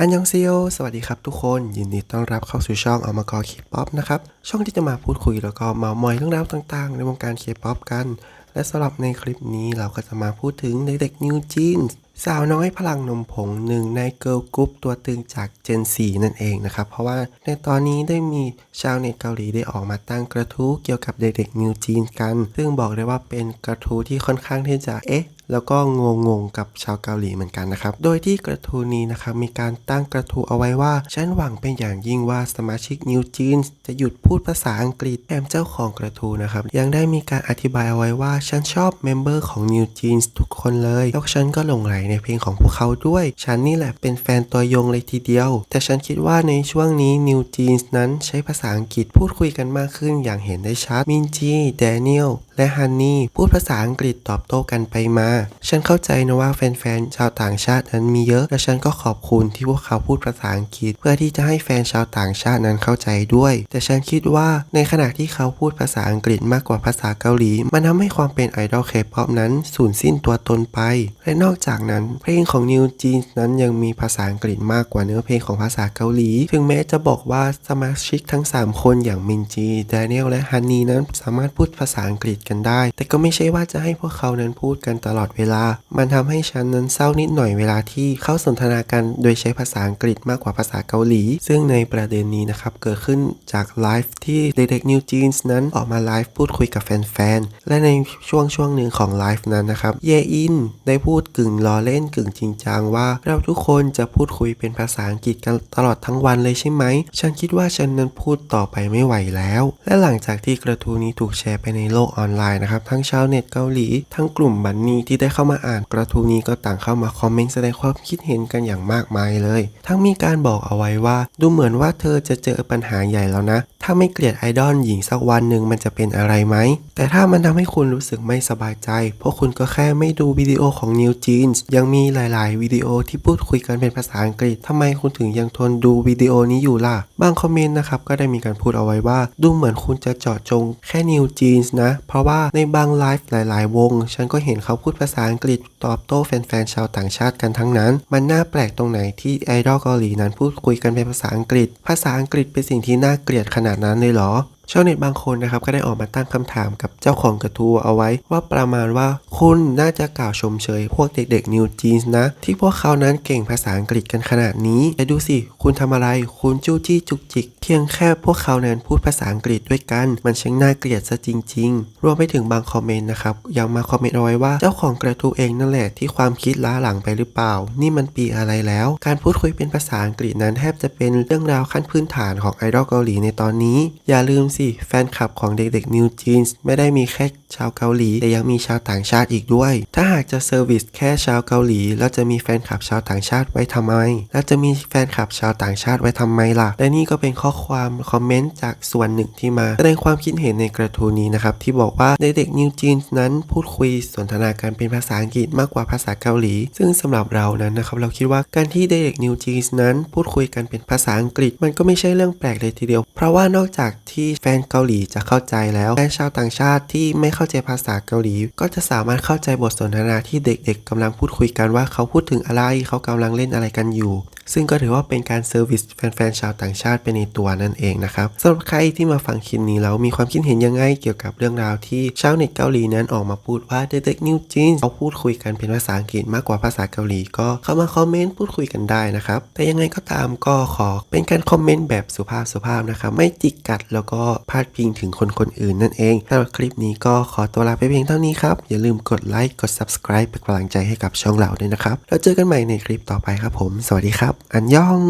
อันยองเซโยสวัสดีครับทุกคน ยินดีต้อนรับเข้าสู่ช่องอมกอเคป๊อปนะครับ ช่องที่จะมาพูดคุยแล้วก็เมามอยเรื่องราวต่างๆ ในวงการเคป๊อปกัน และสำหรับในคลิปนี้เราก็จะมาพูดถึงเด็กๆนิวจีนสาวน้อยพลังนมผงหนึ่งในเกิร์ลกรุ๊ปตัวตึงจาก Gen 4นั่นเองนะครับ เพราะว่าในตอนนี้ได้มีชาวเน็ตเกาหลีได้ออกมาตั้งกระทู้เกี่ยวกับเด็กๆนิวจีนกัน ซึ่งบอกได้ว่าเป็นกระทู้ที่ค่อนข้างที่จะเอ๊ะ แล้วก็งงงกับชาวเกาหลีเหมือนกันนะครับ โดยที่กระทู้นี้นะครับมีการตั้งกระทู้เอาไว้ว่า ฉันหวังเป็นอย่างยิ่งว่าสมาชิกนิวจีนจะหยุดพูดภาษาอังกฤษแถมเจ้าของกระทู้นะครับ ยังได้มีการอธิบายเอาไว้ว่า ฉันชอบเมมเบอร์ของนิวจีนทุกคนเลย แล้วฉันก็หลงไหลในเพลงของพวกเขาด้วย ฉันนี่แหละเป็นแฟนตัวยงเลยทีเดียว แต่ฉันคิดว่าในช่วงนี้นิวจีนนั้นใช้ภาษาอังกฤษพูดคุยกันมากขึ้นอย่างเห็นได้ชัดมินจีแดเนียลและฮันนี่พูดภาษาอังกฤษตอบโต้กันไปมาฉันเข้าใจนะว่าแฟนๆ ชาวต่างชาตินั้นมีเยอะ และฉันก็ขอบคุณที่พวกเขาพูดภาษาอังกฤษ เพื่อที่จะให้แฟนชาวต่างชาตินั้นเข้าใจด้วย แต่ฉันคิดว่าในขณะที่เขาพูดภาษาอังกฤษมากกว่าภาษาเกาหลี มันทำให้ความเป็นไอดอลเคป๊อปนั้นสูญสิ้นตัวตนไป และนอกจากนั้น เพลงของนิวจีนนั้นยังมีภาษาอังกฤษมากกว่าเนื้อเพลงของภาษาเกาหลี ถึงแม้จะบอกว่าสมาชิกทั้ง 3 คนอย่างมินจีแดเนียลและฮันนีนั้นสามารถพูดภาษาอังกฤษกันได้ แต่ก็ไม่ใช่ว่าจะให้พวกเขานั้นพูดกันตลอดเวลา มันทำให้ฉันนั้นเศร้านิดหน่อยเวลาที่เข้าสนทนากันโดยใช้ภาษาอังกฤษมากกว่าภาษาเกาหลี ซึ่งในประเด็นนี้นะครับ เกิดขึ้นจากไลฟ์ที่เด็กๆนิวจีนส์นั้นออกมาไลฟ์พูดคุยกับแฟนๆ และในช่วงช่วงหนึ่งของไลฟ์นั้นนะครับ เยอินได้พูดกึ่งล้อเล่นกึ่งจริงจังว่า เราทุกคนจะพูดคุยเป็นภาษาอังกฤษกันตลอดทั้งวันเลยใช่ไหม ฉันคิดว่าฉันนั้นพูดต่อไปไม่ไหวแล้ว และหลังจากที่กระทู้นี้ถูกแชร์ไปในโลกออนไลน์นะครับ ทั้งชาวเน็ตเกาหลี ทั้งกลุ่มบันนี่ที่ได้เข้ามาอ่านกระทู้นี้ก็ต่างเข้ามาคอมเมนต์แสดงความคิดเห็นกันอย่างมากมายเลย ทั้งมีการบอกเอาไว้ว่า ดูเหมือนว่าเธอจะเจอปัญหาใหญ่แล้วนะ ถ้าไม่เกลียดไอดอลหญิงสักวันหนึ่งมันจะเป็นอะไรไหม แต่ถ้ามันทำให้คุณรู้สึกไม่สบายใจ เพวกคุณก็แค่ไม่ดูวิดีโอของ New Jeans ยังมีหลายๆ วิดีโอที่พูดคุยกันเป็นภาษาอังกฤษทำไมคุณถึงยังทนดูวิดีโอนี้อยู่ล่ะ บางคอมเมนต์นะครับก็ได้มีการพูดเอาไว้ว่า ดูเหมือนคุณจะเจาะจงแค่ New Jeans นะ เพราะว่าในบางไลฟ์หลาย ๆ วง ฉันก็เห็นเขาพูดภาษาอังกฤษตอบโต้แฟน ๆ ชาวต่างชาติกันทั้งนั้น มันน่าแปลกตรงไหนที่ไอดอลเกาหลีนั้นพูดคุยกันเป็นภาษาอังกฤษ ภาษาอังกฤษเป็นสิ่งที่น่าเกลียดขนาดนั้นเลยเหรอ ชาวเน็ตบางคนนะครับก็ได้ออกมาตั้งคำถามกับเจ้าของกระทู้เอาไว้ว่าประมาณว่าคุณน่าจะกล่าวชมเชยพวกเด็กๆนิวจีนนะ ที่พวกเขานั้นเก่งภาษาอังกฤษกันขนาดนี้แต่ดูสิ คุณทำอะไร คุณจู้จี้จุกจิก เพียงแค่พวกเขานั้นพูดภาษาอังกฤษด้วยกัน มันช่างน่าเกลียดซะจริง ๆ รวมไปถึงบางคอมเมนต์นะครับยังมาคอมเมนต์เอาไว้ว่าเจ้าของกระทู้เองนั่นแหละที่ความคิดล้าหลังไปหรือเปล่า นี่มันปีอะไรแล้ว การพูดคุยเป็นภาษาอังกฤษนั้นแทบจะเป็นเรื่องราวขั้นพื้นฐานของไอดอลเกาหลีในตอนนี้ อย่าลืมสิแฟนคลับของเด็กๆ New Jeans ไม่ได้มีแค่ชาวเกาหลี แต่ยังมีชาวต่างชาติอีกด้วย ถ้าหากจะเซอร์วิสแค่ชาวเกาหลี แล้วจะมีแฟนคลับชาวต่างชาติไว้ทำไม แล้วจะมีแฟนคลับชาวต่างชาติไว้ทำไมล่ะ และนี่ก็เป็นข้อความคอมเมนต์จากส่วนหนึ่งที่มาแสดงความคิดเห็นในกระทู้นี้นะครับ ที่บอกว่าเด็กๆ New Jeans นั้นพูดคุยสนทนากันเป็นภาษาอังกฤษมากกว่าภาษาเกาหลี ซึ่งสำหรับเรานั้นนะครับเราคิดว่าการที่เด็กๆ New Jeans นั้นพูดคุยกันเป็นภาษาอังกฤษ มันก็ไม่ใช่เรื่องแปลกเลยทีเดียว เพราะว่านอกจากที่แฟนเกาหลีจะเข้าใจแล้วแฟนชาวต่างชาติที่ไม่เข้าใจภาษาเกาหลี ก็จะสามารถเข้าใจบทสนทนาที่เด็กๆกำลังพูดคุยกันว่าเขาพูดถึงอะไร เขากำลังเล่นอะไรกันอยู่ ซึ่งก็ถือว่าเป็นการเซอร์วิสแฟนๆชาวต่างชาติไปในตัวนั่นเองนะครับสำหรับใครที่มาฟังคลิปนี้แล้วมีความคิดเห็นยังไงเกี่ยวกับเรื่องราวที่ชาวเน็ตเกาหลีนั้นออกมาพูดว่าเด็กๆนิวจีนเขาพูดคุยกันเป็นภาษาอังกฤษมากกว่าภาษาเกาหลีก็เข้ามาคอมเมนต์พูดคุยกันได้นะครับแต่ยังไงก็ตามก็ขอเป็นการคอมเมนต์แบบสุภาพสุภาพนะครับไม่จิกกัดแล้วก็พาดพิงถึงคนคนอื่นนั่นเองสำหรับคลิปนี้ก็ขอตัวลาไปเพียงเท่านี้ครับอย่าลืมกดไลค์กด subscribe เป็นกำลังใจให้กับช่องเราด้วยนะครับแล้วเจอกันใหม่ในคลิปต่อไปครับผม สวัสดีครับอันยอง